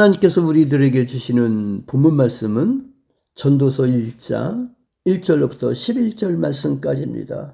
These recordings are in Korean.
하나님께서 우리들에게 주시는 본문 말씀은 전도서 1장 1절로부터 11절 말씀까지입니다.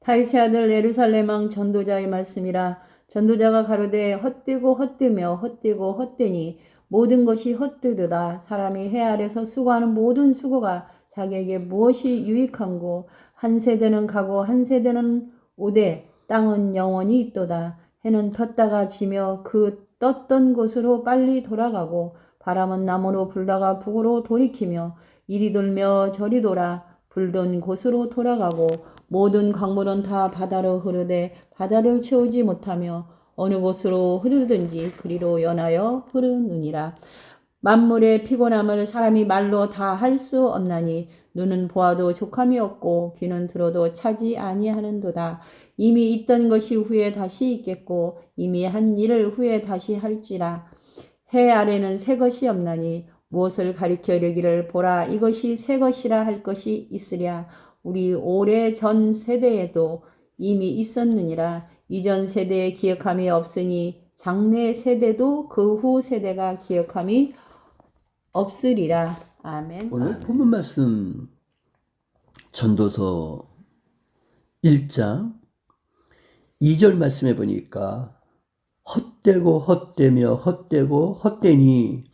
다윗의 아들 예루살렘 왕 전도자의 말씀이라 전도자가 가로되 헛되고 헛되며 헛되고 헛되니 모든 것이 헛되도다 사람이 해 아래서 수고하는 모든 수고가 자기에게 무엇이 유익한고 한 세대는 가고 한 세대는 오되 땅은 영원히 있도다 해는 떴다가 지며 그 떴던 곳으로 빨리 돌아가고 바람은 남으로 불다가 북으로 돌이키며 이리 돌며 저리 돌아 불던 곳으로 돌아가고 모든 강물은 다 바다로 흐르되 바다를 채우지 못하며 어느 곳으로 흐르든지 그리로 연하여 흐르느니라. 만물의 피곤함을 사람이 말로 다 할 수 없나니 눈은 보아도 족함이 없고 귀는 들어도 차지 아니하는도다. 이미 있던 것이 후에 다시 있겠고 이미 한 일을 후에 다시 할지라. 해 아래는 새 것이 없나니 무엇을 가리켜 이르기를 보라 이것이 새 것이라 할 것이 있으랴. 우리 오래 전 세대에도 이미 있었느니라. 이전 세대의 기억함이 없으니 장래 세대도 그 후 세대가 기억함이 없으리라. 아멘. 오늘 본문 말씀 전도서 1장 2절 말씀해 보니까 헛되고 헛되며 헛되고 헛되니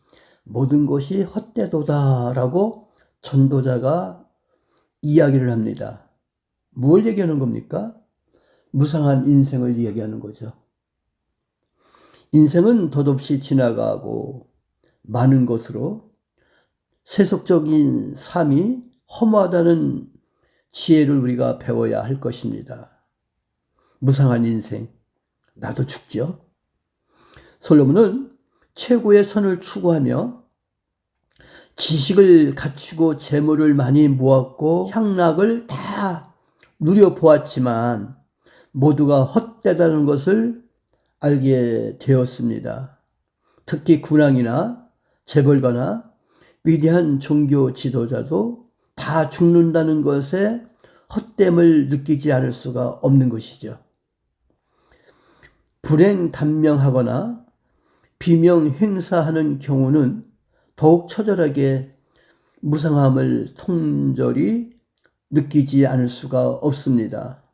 모든 것이 헛되도다라고 전도자가 이야기를 합니다. 뭘 얘기하는 겁니까? 무상한 인생을 이야기하는 거죠. 인생은 덧없이 지나가고 많은 것으로 세속적인 삶이 허무하다는 지혜를 우리가 배워야 할 것입니다. 무상한 인생, 나도 죽죠. 솔로몬은 최고의 선을 추구하며 지식을 갖추고 재물을 많이 모았고 향락을 다 누려보았지만 모두가 헛되다는 것을 알게 되었습니다. 특히 군왕이나 재벌가나 위대한 종교 지도자도 다 죽는다는 것에 헛됨을 느끼지 않을 수가 없는 것이죠. 불행 단명하거나 비명 행사하는 경우는 더욱 처절하게 무상함을 통절히 느끼지 않을 수가 없습니다.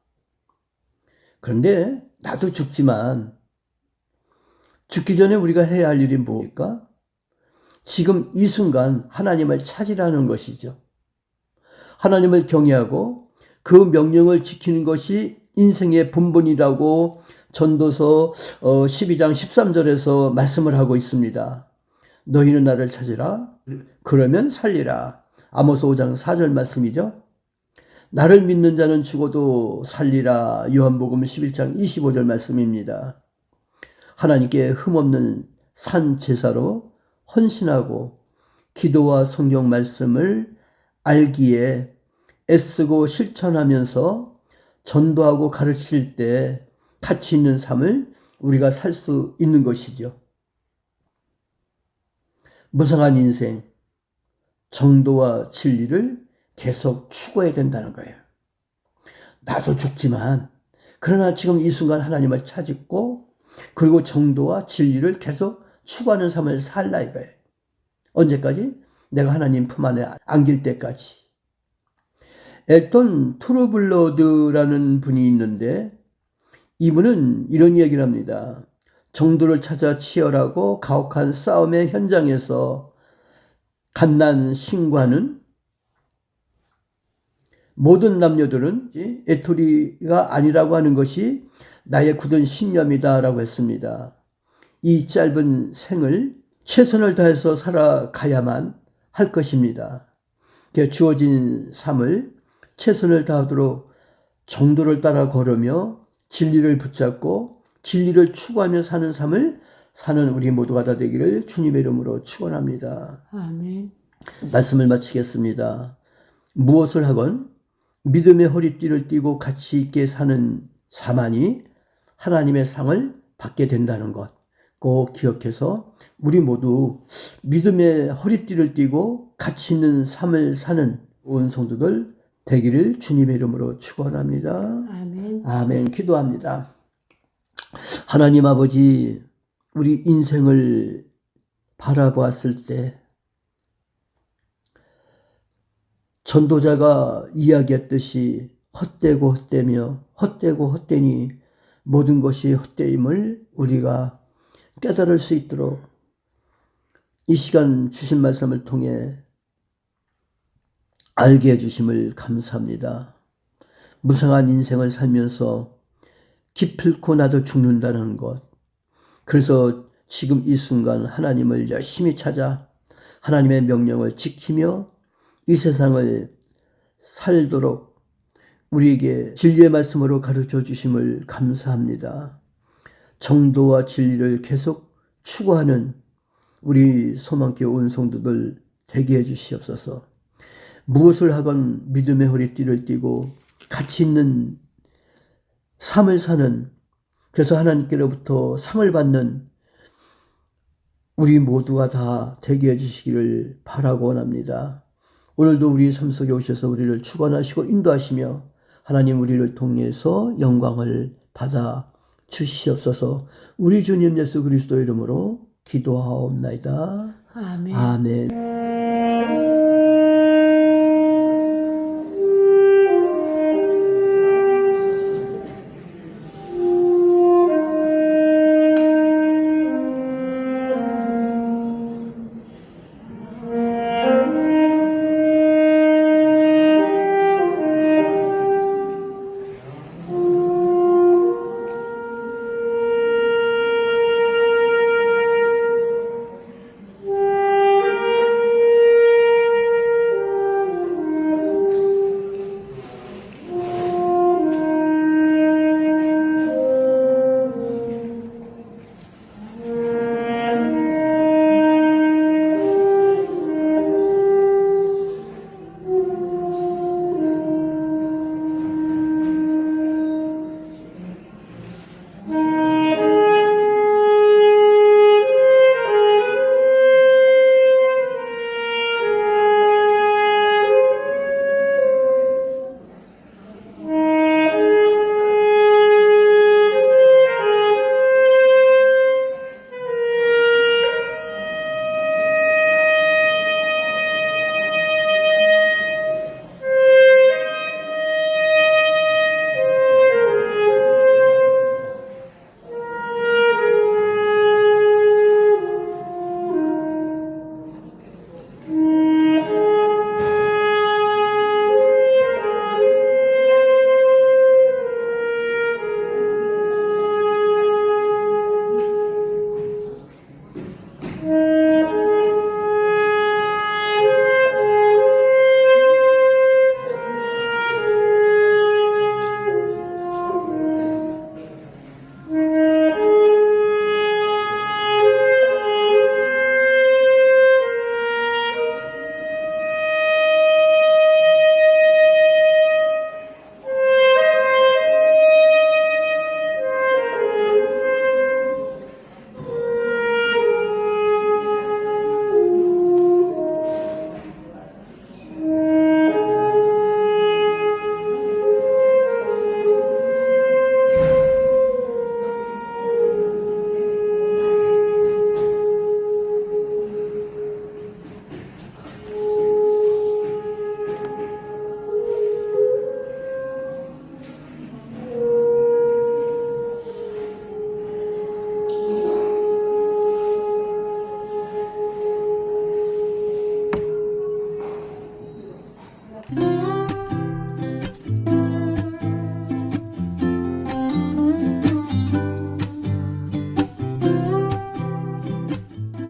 그런데 나도 죽지만 죽기 전에 우리가 해야 할 일이 뭡니까? 지금 이 순간 하나님을 찾으라는 것이죠. 하나님을 경외하고 그 명령을 지키는 것이 인생의 본분이라고 전도서 12장 13절에서 말씀을 하고 있습니다. 너희는 나를 찾으라. 그러면 살리라. 아모스 5장 4절 말씀이죠. 나를 믿는 자는 죽어도 살리라. 요한복음 11장 25절 말씀입니다. 하나님께 흠없는 산 제사로 헌신하고 기도와 성경 말씀을 알기에 애쓰고 실천하면서 전도하고 가르칠 때 가치 있는 삶을 우리가 살 수 있는 것이죠. 무상한 인생, 정도와 진리를 계속 추구해야 된다는 거예요. 나도 죽지만, 그러나 지금 이 순간 하나님을 찾고, 그리고 정도와 진리를 계속 추구하는 삶을 살라 이거예요. 언제까지? 내가 하나님 품 안에 안길 때까지. 엘톤 투르블러드라는 분이 있는데 이분은 이런 이야기를 합니다. 정도를 찾아 치열하고 가혹한 싸움의 현장에서 갓난 신과는 모든 남녀들은 애토리가 아니라고 하는 것이 나의 굳은 신념이다라고 했습니다. 이 짧은 생을 최선을 다해서 살아가야만 할 것입니다. 주어진 삶을 최선을 다하도록 정도를 따라 걸으며 진리를 붙잡고 진리를 추구하며 사는 삶을 사는 우리 모두가 다 되기를 주님의 이름으로 축원합니다. 아멘. 말씀을 마치겠습니다. 무엇을 하건 믿음의 허리띠를 띠고 가치 있게 사는 사만이 하나님의 상을 받게 된다는 것. 꼭 기억해서 우리 모두 믿음의 허리띠를 띠고 가치 있는 삶을 사는 온 성도들 되기를 주님의 이름으로 축원합니다. 아멘. 아멘. 기도합니다. 하나님 아버지, 우리 인생을 바라보았을 때 전도자가 이야기했듯이 헛되고 헛되며 헛되고 헛되니 모든 것이 헛되임을 우리가 깨달을 수 있도록 이 시간 주신 말씀을 통해 알게 해주심을 감사합니다. 무상한 인생을 살면서 기필코 나도 죽는다는 것. 그래서 지금 이 순간 하나님을 열심히 찾아 하나님의 명령을 지키며 이 세상을 살도록 우리에게 진리의 말씀으로 가르쳐 주심을 감사합니다. 정도와 진리를 계속 추구하는 우리 소망교 온 성도들 되게 해 주시옵소서. 무엇을 하건 믿음의 허리띠를 띠고 가치 있는 삶을 사는 그래서 하나님께로부터 상을 받는 우리 모두가 다 되게 해 주시기를 바라고 원합니다. 오늘도 우리 삶 속에 오셔서 우리를 축원하시고 인도하시며 하나님 우리를 통해서 영광을 받아 주시옵소서. 우리 주님 예수 그리스도 이름으로 기도하옵나이다. 아멘. 아멘.